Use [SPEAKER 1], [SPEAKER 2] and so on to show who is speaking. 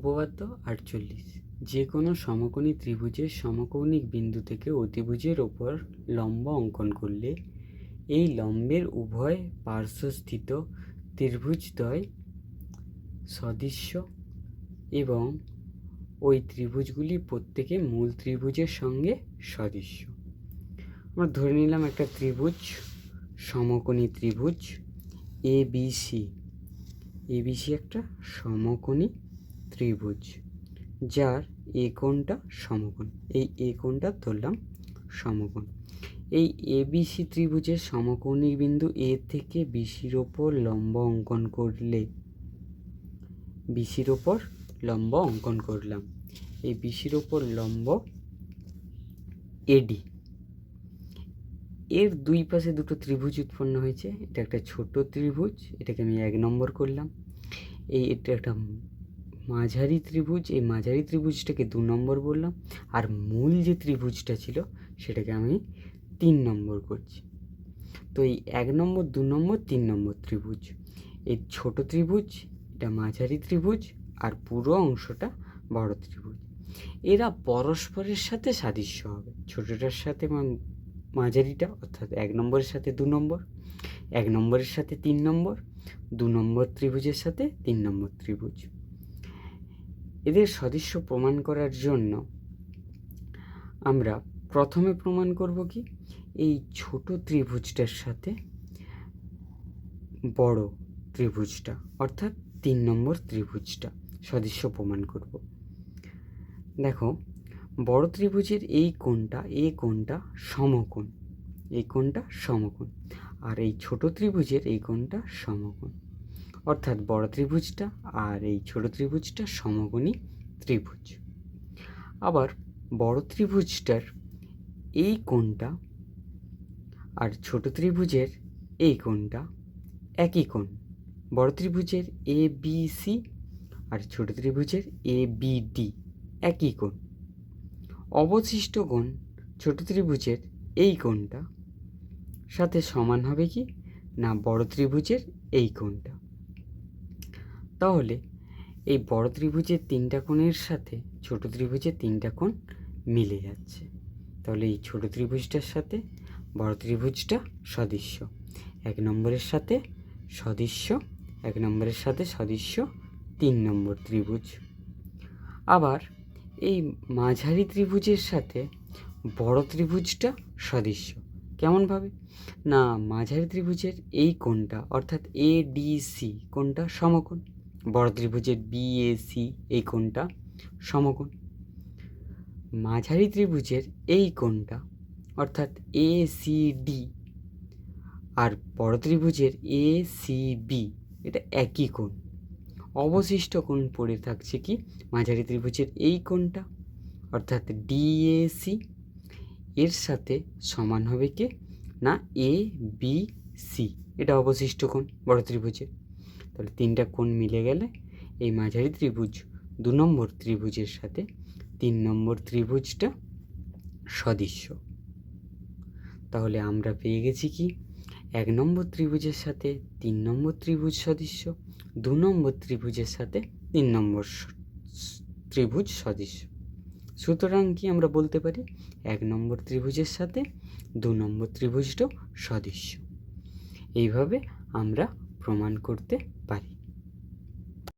[SPEAKER 1] উপপাদ্য আটচল্লিশ। যে কোনো সমকোণী ত্রিভুজের সমকৌণিক বিন্দু থেকে অতিভুজের ওপর লম্ব অঙ্কন করলে এই লম্বের উভয় পার্শ্বস্থিত ত্রিভুজদ্বয় সদৃশ্য এবং ওই ত্রিভুজগুলি প্রত্যেকে মূল ত্রিভুজের সঙ্গে সদৃশ্য। আমরা ধরে নিলাম একটা ত্রিভুজ, সমকোণী ত্রিভুজ এ বি সি এবিসি একটা সমকোণী ত্রিভুজ, যার এ কোণটা সমকোণ। এই এ কোণটা ধরলাম সমকোণ। এই এবিসি ত্রিভুজের সমকোণী বিন্দু এ থেকে বিসির ওপর লম্ব অঙ্কন করলে বিসির ওপর লম্ব অঙ্কন করলাম। এই বিসির ওপর লম্ব এডি এর দুই পাশে দুটো ত্রিভুজ উৎপন্ন হয়েছে। এটা একটা ছোট ত্রিভুজ, এটাকে আমি এক নম্বর করলাম। এই এটা একটা মাঝারি ত্রিভুজ, এই মাঝারি ত্রিভুজটাকে দু নম্বর বললাম, আর মূল যে ত্রিভুজটা ছিল সেটাকে আমি তিন নম্বর করছি। তো এই এক নম্বর, দু নম্বর, তিন নম্বর ত্রিভুজ, এই ছোট ত্রিভুজ, এটা মাঝারি ত্রিভুজ, আর পুরো অংশটা বড় ত্রিভুজ। এরা পরস্পরের সাথে সাদৃশ্য হবে, ছোটটার সাথে মাঝারিটা, অর্থাৎ এক নম্বরের সাথে দু নম্বর, এক নম্বরের সাথে তিন নম্বর, দু নম্বর ত্রিভুজের সাথে তিন নম্বর ত্রিভুজ। এদের সদৃশ্য প্রমাণ করার জন্য আমরা প্রথমে প্রমাণ করব কি? এই ছোট ত্রিভুজটার সাথে বড় ত্রিভুজটা, অর্থাৎ তিন নম্বর ত্রিভুজটা সদৃশ্য প্রমাণ করব। দেখো, বড় ত্রিভুজের এই কোণটা এই কোণটা সমকোণ এই কোণটা সমকোণ, আর এই ছোট ত্রিভুজের এই কোণটা সমকোণ। অর্থাৎ বড় ত্রিভুজটা আর এই ছোট ত্রিভুজটা সমকোণী ত্রিভুজ। আবার বড় ত্রিভুজটার এই কোণটা আর ছোট ত্রিভুজের এই কোণটা একই কোণ। বড় ত্রিভুজের এ বি সি আর ছোট ত্রিভুজের এ বি ডি একই কোণ। অবশিষ্ট কোণ ছোট ত্রিভুজের এই কোণটা সাথে সমান হবে কি? না বড় ত্রিভুজের এই কোণটা। তাহলে এই বড় ত্রিভুজের তিনটা কোণের সাথে ছোট ত্রিভুজের তিনটা কোণ মিলে যাচ্ছে। তাহলে এই ছোট ত্রিভুজটার সাথে বড় ত্রিভুজটা সদৃশ্য। এক নম্বরের সাথে সদৃশ্য, এক নম্বরের সাথে সদৃশ্য, তিন নম্বর ত্রিভুজ। আবার এই মাঝারি ত্রিভুজের সাথে বড় ত্রিভুজটা সদৃশ্য। কেমনভাবে? না, মাঝারি ত্রিভুজের এই কোণটা, অর্থাৎ এ ডি সি কোণটা সমকোণ। বড় ত্রিভুজের বি এ সি এই কোণটা সমকোণ। মাঝারি ত্রিভুজের এই কোণটা অর্থাৎ এ সি ডি আর বড় ত্রিভুজের এ সি বি এটা একই কোণ। অবশিষ্ট কোণ পড়ে থাকছে কি? মাঝারি ত্রিভুজের এই কোণটা অর্থাৎ ডিএসি এর সাথে সমান হবে কে? না এ বি সি এটা অবশিষ্ট কোণ বড় ত্রিভুজের। তাহলে তিনটা কোণ মিলে গেলে এই মাঝারি ত্রিভুজ দু নম্বর ত্রিভুজের সাথে তিন নম্বর ত্রিভুজটা সদৃশ্য। তাহলে আমরা পেয়ে গেছি কি? এক নম্বর ত্রিভুজের সাথে তিন নম্বর ত্রিভুজ সদৃশ্য, দু নম্বর ত্রিভুজের সাথে তিন নম্বর ত্রিভুজ সদৃশ্য। সুতরাং কি আমরা বলতে পারি? এক নম্বর ত্রিভুজের সাথে দু নম্বর ত্রিভুজটাও সদৃশ্য। এইভাবে আমরা প্রমাণ করতে পারি।